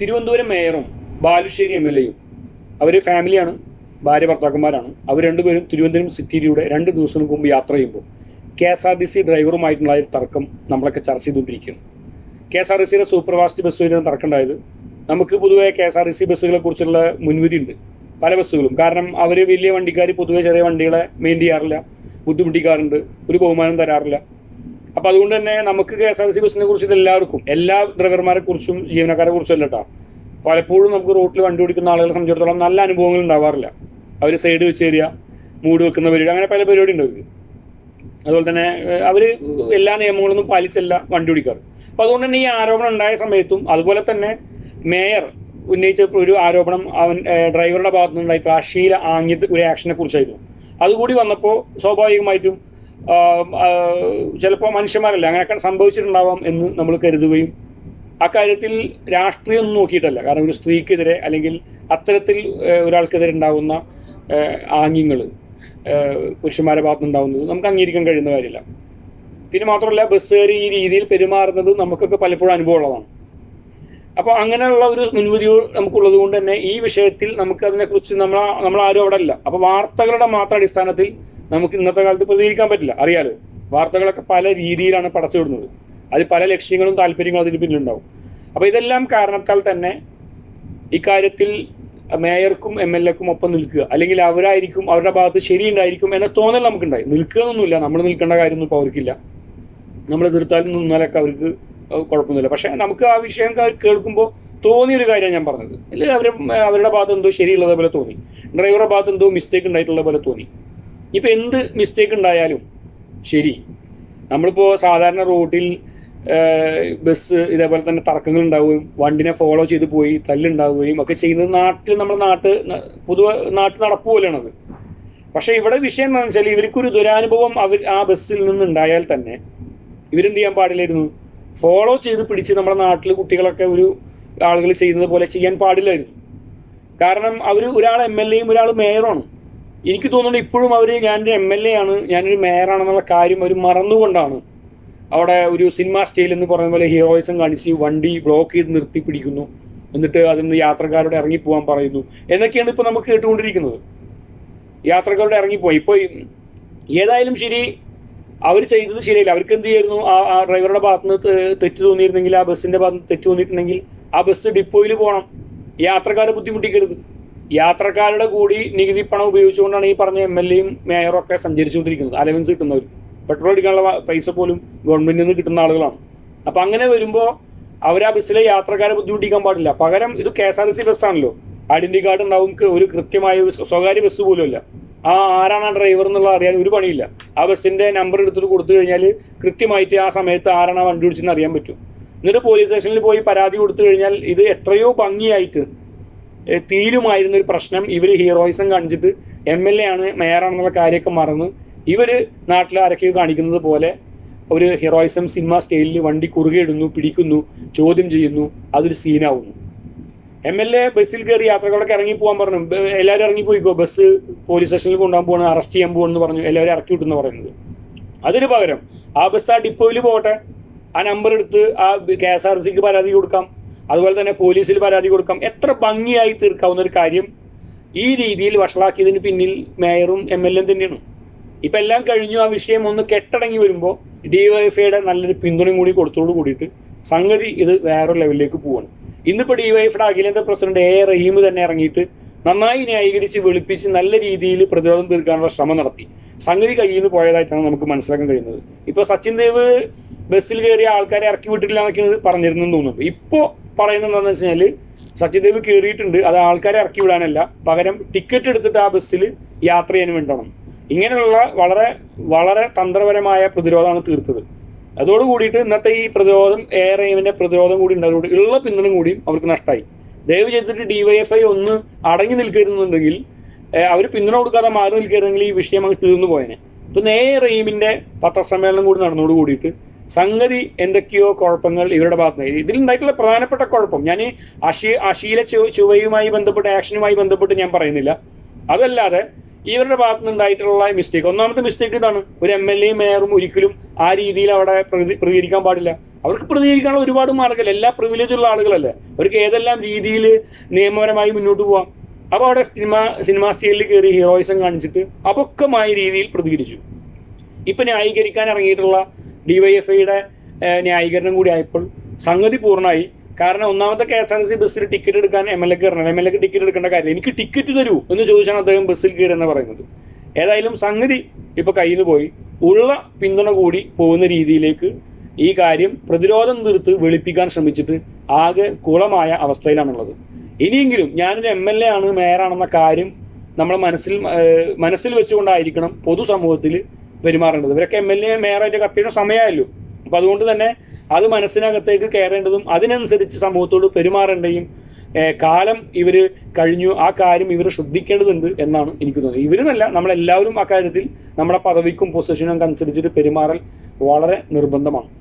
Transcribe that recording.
തിരുവനന്തപുരം മേയറും Balussery M L എയും. അവർ ഫാമിലിയാണ് ഭാര്യ ഭർത്താക്കന്മാരാണ്. അവർ രണ്ടുപേരും തിരുവനന്തപുരം സിറ്റിയിലൂടെ രണ്ട് ദിവസങ്ങൾക്ക് മുമ്പ് യാത്ര ചെയ്യുമ്പോൾ K S R T C ഡ്രൈവറുമായിട്ടുള്ള ഒരു തർക്കം നമ്മളൊക്കെ ചർച്ച ചെയ്തുകൊണ്ടിരിക്കുന്നു കെ എസ് ആർ ടി സിയുടെ സൂപ്പർ ഫാസ്റ്റ് ബസ് വരുന്ന തർക്കമുണ്ടായത് നമുക്ക് പൊതുവെ K S R T C ബസ്സുകളെ കുറിച്ചുള്ള മുൻവിധി ഉണ്ട്. പല ബസ്സുകളും. കാരണം അവർ വലിയ വണ്ടിക്കാർ പൊതുവെ ചെറിയ വണ്ടികളെ മെയിൻ ചെയ്യാറില്ല. ബുദ്ധിമുട്ടിക്കാറുണ്ട്. ഒരു ബഹുമാനം തരാറില്ല. അപ്പോൾ അതുകൊണ്ട് തന്നെ നമുക്ക് കെ എസ് ആർ സി ബസ്സിനെ കുറിച്ച് എല്ലാവർക്കും എല്ലാ ഡ്രൈവർമാരെ കുറിച്ചും ജീവനക്കാരെ കുറിച്ചും അല്ല കേട്ടോ പലപ്പോഴും നമുക്ക് റോട്ടിൽ വണ്ടി ഓടിക്കുന്ന ആളുകളെ സംബന്ധിച്ചിടത്തോളം നല്ല അനുഭവങ്ങൾ ഉണ്ടാവാറില്ല. അവർ സൈഡ് വെച്ച് തരിക മൂട് വെക്കുന്ന പരിപാടി അങ്ങനെ പല പരിപാടി ഉണ്ട് അതുപോലെ തന്നെ അവർ എല്ലാ നിയമങ്ങളൊന്നും പാലിച്ചല്ല വണ്ടി ഓടിക്കാറ്. അപ്പോൾ അതുകൊണ്ട് തന്നെ ഈ ആരോപണം ഉണ്ടായ സമയത്തും അതുപോലെ തന്നെ മേയർ ഉന്നയിച്ച ഒരു ആരോപണം അവൻ ഡ്രൈവറുടെ ഭാഗത്തുനിന്നുണ്ടായിട്ടുള്ള ആ അശ്ലീല ആംഗ്യത്തെ ഒരു ആക്ഷനെ കുറിച്ചായിരുന്നു. അതുകൂടി വന്നപ്പോൾ സ്വാഭാവികമായിട്ടും ചിലപ്പോൾ മനുഷ്യന്മാരല്ല അങ്ങനെയൊക്കെ സംഭവിച്ചിട്ടുണ്ടാവാം എന്ന് നമ്മൾ കരുതുകയും അക്കാര്യത്തിൽ രാഷ്ട്രീയം ഒന്നും നോക്കിയിട്ടല്ല. കാരണം ഒരു സ്ത്രീക്കെതിരെ അല്ലെങ്കിൽ അത്തരത്തിൽ ഒരാൾക്കെതിരെ ഉണ്ടാകുന്ന ആംഗ്യങ്ങൾ പുരുഷന്മാരുടെ ഭാഗത്ത് ഉണ്ടാകുന്നത് നമുക്ക് അംഗീകരിക്കാൻ കഴിയുന്ന കാര്യമില്ല. പിന്നെ മാത്രമല്ല ബസ്സുകാർ ഈ രീതിയിൽ പെരുമാറുന്നത് നമുക്കൊക്കെ പലപ്പോഴും അനുഭവമുള്ളതാണ്. അപ്പോൾ അങ്ങനെയുള്ള ഒരു മുൻവിധി നമുക്കുള്ളത് കൊണ്ട് തന്നെ ഈ വിഷയത്തിൽ നമുക്ക് അതിനെക്കുറിച്ച് നമ്മൾ നമ്മൾ ആരും അവിടെ അല്ല. അപ്പോൾ വാർത്തകളുടെ മാത്രം അടിസ്ഥാനത്തിൽ നമുക്ക് ഇന്നത്തെ കാലത്ത് പ്രതികരിക്കാൻ പറ്റില്ല. അറിയാലോ? വാർത്തകളൊക്കെ പല രീതിയിലാണ് പടച്ചുവിടുന്നത്. അതിൽ പല ലക്ഷ്യങ്ങളും താല്പര്യങ്ങളും അതിന് പിന്നിലുണ്ടാവും. അപ്പോൾ ഇതെല്ലാം കാരണത്താൽ തന്നെ ഇക്കാര്യത്തിൽ മേയർക്കും എം എൽ എക്കും ഒപ്പം നിൽക്കുക. അല്ലെങ്കിൽ അവരായിരിക്കും അവരുടെ ഭാഗത്ത് ശരിയുണ്ടായിരിക്കും എന്ന തോന്നൽ നമുക്കുണ്ടായി. നിൽക്കുക എന്നൊന്നുമില്ല. നമ്മൾ നിൽക്കേണ്ട കാര്യമൊന്നും ഇപ്പോൾ അവർക്കില്ല. നമ്മൾ എതിർത്താലും നിന്നാലൊക്കെ അവർക്ക് കുഴപ്പമൊന്നുമില്ല. പക്ഷേ നമുക്ക് ആ വിഷയം കേൾക്കുമ്പോൾ തോന്നിയൊരു കാര്യമാണ് ഞാൻ പറഞ്ഞത്. അല്ലെങ്കിൽ അവർ അവരുടെ ഭാഗത്ത് എന്തോ ശരിയുള്ളത് പോലെ തോന്നി. ഡ്രൈവറുടെ ഭാഗത്ത് എന്തോ മിസ്റ്റേക്ക് ഉണ്ടായിട്ടുള്ള പോലെ തോന്നി. ഇപ്പം എന്ത് മിസ്റ്റേക്ക് ഉണ്ടായാലും ശരി. നമ്മളിപ്പോൾ സാധാരണ റോഡിൽ ബസ് ഇതേപോലെ തന്നെ തർക്കങ്ങൾ ഉണ്ടാവുകയും വണ്ടിനെ ഫോളോ ചെയ്ത് പോയി തല്ലുണ്ടാവുകയും ഒക്കെ ചെയ്യുന്നത് നാട്ടിൽ നമ്മുടെ നാട്ട് പൊതുവെ നാട്ടിൽ നടപ്പ് പോലെയാണത്. പക്ഷേ ഇവിടെ വിഷയം എന്താണെന്ന് വെച്ചാൽ ഇവർക്കൊരു ദുരാനുഭവം അവർ ആ ബസ്സിൽ നിന്നുണ്ടായാൽ തന്നെ ഇവരെന്ത് ചെയ്യാൻ പാടില്ലായിരുന്നു? ഫോളോ ചെയ്ത് പിടിച്ച് നമ്മുടെ നാട്ടിൽ കുട്ടികളൊക്കെ ഒരു ആളുകൾ ചെയ്യുന്നത് പോലെ ചെയ്യാൻ പാടില്ലായിരുന്നു. കാരണം അവർ ഒരാൾ എം എൽ എയും ഒരാൾ മേയറുമാണ് എനിക്ക് തോന്നുന്നത് ഇപ്പോഴും അവർ ഞാനൊരു എം എൽ എ ആണ് ഞാനൊരു മേയറാണെന്നുള്ള കാര്യം അവർ മറന്നുകൊണ്ടാണ് അവിടെ ഒരു സിനിമ സ്റ്റൈൽ എന്ന് പറയുന്ന പോലെ ഹീറോയിസം കാണിച്ച് വണ്ടി ബ്ലോക്ക് ചെയ്ത് നിർത്തി പിടിക്കുന്നു. എന്നിട്ട് അതിൽ നിന്ന് യാത്രക്കാരോട് ഇറങ്ങിപ്പോകാൻ പറയുന്നു. എന്നൊക്കെയാണ് ഇപ്പോൾ നമുക്ക് കേട്ടുകൊണ്ടിരിക്കുന്നത്. യാത്രക്കാരോട് ഇറങ്ങിപ്പോയി. ഇപ്പോൾ ഏതായാലും ശരി അവർ ചെയ്തത് ശരിയല്ല. അവർക്ക് എന്ത് ചെയ്യായിരുന്നു? ആ ഡ്രൈവറുടെ ഭാഗത്ത് നിന്ന് തെറ്റ് തോന്നിയിരുന്നെങ്കിൽ ആ ബസ്സിന്റെ ഭാഗത്ത് തെറ്റ് തോന്നിയിട്ടുണ്ടെങ്കിൽ ആ ബസ് ഡിപ്പോയിൽ പോകണം യാത്രക്കാരെ ബുദ്ധിമുട്ടിക്കരുത്. യാത്രക്കാരുടെ കൂടി നികുതി പണം ഉപയോഗിച്ചുകൊണ്ടാണ് ഈ പറഞ്ഞ എം എൽ എയും മേയറും ഒക്കെ സഞ്ചരിച്ചുകൊണ്ടിരിക്കുന്നത്. അലവൻസ് കിട്ടുന്നവർ പെട്രോൾ അടിക്കാനുള്ള പൈസ പോലും ഗവൺമെന്റിൽ നിന്ന് കിട്ടുന്ന ആളുകളാണ്. അപ്പം അങ്ങനെ വരുമ്പോൾ അവർ ആ ബസ്സിലെ യാത്രക്കാരെ ബുദ്ധിമുട്ടിക്കാൻ പാടില്ല. പകരം ഇത് K S R T C ബസ്സാണല്ലോ identity card ഉണ്ടാവും. ഒരു കൃത്യമായ സ്വകാര്യ ബസ് പോലുമല്ല ആ ആരാണ് ആ ഡ്രൈവർ എന്നുള്ളത് അറിയാൻ ഒരു പണിയില്ല. ആ ബസ്സിന്റെ നമ്പർ എടുത്തിട്ട് കൊടുത്തു കഴിഞ്ഞാൽ കൃത്യമായിട്ട് ആ സമയത്ത് ആരാണ് ആ വണ്ടി ഓടിച്ചെന്ന് അറിയാൻ പറ്റും. എന്നിട്ട് പോലീസ് സ്റ്റേഷനിൽ പോയി പരാതി കൊടുത്തു കഴിഞ്ഞാൽ ഇത് എത്രയോ ഭംഗിയായിട്ട് തീരുമായിരുന്ന ഒരു പ്രശ്നം ഇവർ ഹീറോയിസം കാണിച്ചിട്ട് എം എൽ എ ആണ് മേയറാണെന്നുള്ള കാര്യമൊക്കെ മറന്ന് ഇവർ നാട്ടിൽ ആരൊക്കെയോ കാണിക്കുന്നത് പോലെ ഒരു ഹീറോയിസം സിനിമ സ്റ്റൈലിൽ വണ്ടി കുറുകെ ഇടുന്നു പിടിക്കുന്നു ചോദ്യം ചെയ്യുന്നു അതൊരു സീനാവുന്നു. എം എൽ എ ബസ്സിൽ കയറി യാത്രകളൊക്കെ ഇറങ്ങി പോകാൻ പറഞ്ഞു. എല്ലാവരും ഇറങ്ങി പോയിക്കോ? ബസ് പോലീസ് സ്റ്റേഷനിൽ കൊണ്ടുപോകാൻ പോകണം അറസ്റ്റ് ചെയ്യാൻ പോകുമെന്ന് പറഞ്ഞു. എല്ലാവരും ഇറക്കി വിട്ടെന്ന് പറയുന്നത്. അതിന് പകരം ആ ബസ് ആ ഡിപ്പോയിൽ പോകട്ടെ. ആ നമ്പർ എടുത്ത് ആ കെ എസ് ആർ സിക്ക് പരാതി കൊടുക്കാം. അതുപോലെ തന്നെ പോലീസിൽ പരാതി കൊടുക്കാം. എത്ര ഭംഗിയായി തീർക്കാവുന്ന ഒരു കാര്യം ഈ രീതിയിൽ വഷളാക്കിയതിന് പിന്നിൽ മേയറും എം എൽ എം തന്നെയാണ്. ഇപ്പം എല്ലാം കഴിഞ്ഞു ആ വിഷയം ഒന്ന് കെട്ടടങ്ങി വരുമ്പോൾ ഡിവൈഎഫ്ഐയുടെ നല്ലൊരു പിന്തുണയും കൂടി കൊടുത്തോട് കൂടിയിട്ട് സംഗതി ഇത് വേറൊരു ലെവലിലേക്ക് പോവാണ്. ഇന്നിപ്പോൾ ഡിവൈഎഫ്ഐയുടെ അഖിലേന്ത്യാ പ്രസിഡന്റ് എ റഹീം തന്നെ ഇറങ്ങിയിട്ട് നന്നായി ന്യായീകരിച്ച് വെളുപ്പിച്ച് നല്ല രീതിയിൽ പ്രതിരോധം തീർക്കാനുള്ള ശ്രമം നടത്തി. സംഗതി കയ്യിൽ നിന്ന് പോയതായിട്ടാണ് നമുക്ക് മനസ്സിലാക്കാൻ കഴിയുന്നത്. ഇപ്പോൾ സച്ചിൻ ദേവ് ബസ്സിൽ കയറിയ ആൾക്കാരെ ഇറക്കി വിട്ടിട്ടില്ല എന്നൊക്കെയാണ് പറഞ്ഞിരുന്നെന്ന് തോന്നുന്നു. ഇപ്പോൾ പറയുന്നത് എന്താണെന്ന് വെച്ച് കഴിഞ്ഞാൽ സച്ചിൻ ദേവ് കയറിയിട്ടുണ്ട് അത് ആൾക്കാരെ ഇറക്കി വിടാനല്ല. പകരം ടിക്കറ്റ് എടുത്തിട്ട് ആ ബസ്സിൽ യാത്ര ചെയ്യാൻ വേണ്ടണം ഇങ്ങനെയുള്ള വളരെ വളരെ തന്ത്രപരമായ പ്രതിരോധമാണ് തീർത്തത്. അതോട് കൂടിയിട്ട് ഇന്നത്തെ ഈ പ്രതിരോധം എയർ എയിമിന്റെ പ്രതിരോധം കൂടി ഉണ്ടായതോട് ഉള്ള പിന്തുണ കൂടിയും അവർക്ക് നഷ്ടമായി ദയവ് ചെയ്തിട്ട് ഡിവൈഎഫ്ഐ ഒന്ന് അടങ്ങി നിൽക്കരുന്നുണ്ടെങ്കിൽ അവർ പിന്തുണ കൊടുക്കാതെ മാറി നിൽക്കരുതെങ്കിൽ ഈ വിഷയം അങ്ങ് തീർന്നു പോയേനെ. ഇപ്പൊ നേ റീമിന്റെ പത്രസമ്മേളനം കൂടി നടന്നോട് കൂടിയിട്ട് സംഗതി എന്തൊക്കെയോ കുഴപ്പങ്ങൾ ഇവരുടെ ഭാഗത്ത് നിന്ന് ഇതിലുണ്ടായിട്ടുള്ള പ്രധാനപ്പെട്ട കുഴപ്പം. ഞാൻ അശീ അശീല ചുവയുമായി ബന്ധപ്പെട്ട് ആക്ഷനുമായി ബന്ധപ്പെട്ട് ഞാൻ പറയുന്നില്ല. അതല്ലാതെ ഇവരുടെ ഭാഗത്ത് നിന്നുണ്ടായിട്ടുള്ള മിസ്റ്റേക്ക് ഒന്നാമത്തെ മിസ്റ്റേക്ക് ഇതാണ്. ഒരു എം എൽ എയും മേയറും ഒരിക്കലും ആ രീതിയിൽ അവിടെ പ്രതി പ്രതികരിക്കാൻ പാടില്ല. അവർക്ക് പ്രതികരിക്കാനുള്ള ഒരുപാട് മാർഗമല്ല? എല്ലാ പ്രിവിലേജ് ഉള്ള ആളുകളല്ലേ? അവർക്ക് ഏതെല്ലാം രീതിയിൽ നിയമപരമായി മുന്നോട്ട് പോവാം? അപ്പോൾ അവിടെ സിനിമ സിനിമാ സ്റ്റൈലിൽ കയറി ഹീറോയിസം കാണിച്ചിട്ട് അപക്വമായ രീതിയിൽ പ്രതികരിച്ചു. ഇപ്പം ന്യായീകരിക്കാൻ ഇറങ്ങിയിട്ടുള്ള ഡിവൈഎഫ്ഐയുടെ ന്യായീകരണം കൂടി ആയപ്പോൾ സംഗതി പൂർണമായി കാരണം ഒന്നാമത്തെ കെ എസ് ആർ സി ബസ്സിൽ ടിക്കറ്റ് എടുക്കാൻ എം എൽ എ കയറണം എം എൽ എക്ക് ടിക്കറ്റ് എടുക്കേണ്ട കാര്യമില്ല. എനിക്ക് ടിക്കറ്റ് തരൂ എന്ന് ചോദിച്ചാണ് അദ്ദേഹം ബസ്സിൽ കയറുന്ന പറയുന്നത്. ഏതായാലും സംഗതി ഇപ്പോൾ കയ്യിൽ പോയി. ഉള്ള പിന്തുണ കൂടി പോകുന്ന രീതിയിലേക്ക് ഈ കാര്യം പ്രതിരോധം തീർത്ത് വെളുപ്പിക്കാൻ ശ്രമിച്ചിട്ട് ആകെ കുളമായ അവസ്ഥയിലാണുള്ളത്. ഇനിയെങ്കിലും ഞാനൊരു എം എൽ എ ആണ് മേയറാണെന്ന കാര്യം നമ്മൾ മനസ്സിൽ മനസ്സിൽ വെച്ചുകൊണ്ടായിരിക്കണം പൊതുസമൂഹത്തിൽ പെരുമാറേണ്ടത്. ഇവരൊക്കെ എം എൽ എ മേയറായിട്ട് കത്തിയുടെ സമയമായല്ലോ. അപ്പം അതുകൊണ്ട് തന്നെ അത് മനസ്സിനകത്തേക്ക് കയറേണ്ടതും അതിനനുസരിച്ച് സമൂഹത്തോട് പെരുമാറേണ്ടയും ഏഹ്, കാലം ഇവർ കഴിഞ്ഞു ആ കാര്യം ഇവർ ശ്രദ്ധിക്കേണ്ടതുണ്ട് എന്നാണ് എനിക്ക് തോന്നുന്നത്. ഇവരെന്നല്ല നമ്മളെല്ലാവരും ആ കാര്യത്തിൽ നമ്മുടെ പദവിക്കും പൊസിഷനും അനുസരിച്ചിട്ട് പെരുമാറൽ വളരെ നിർബന്ധമാണ്.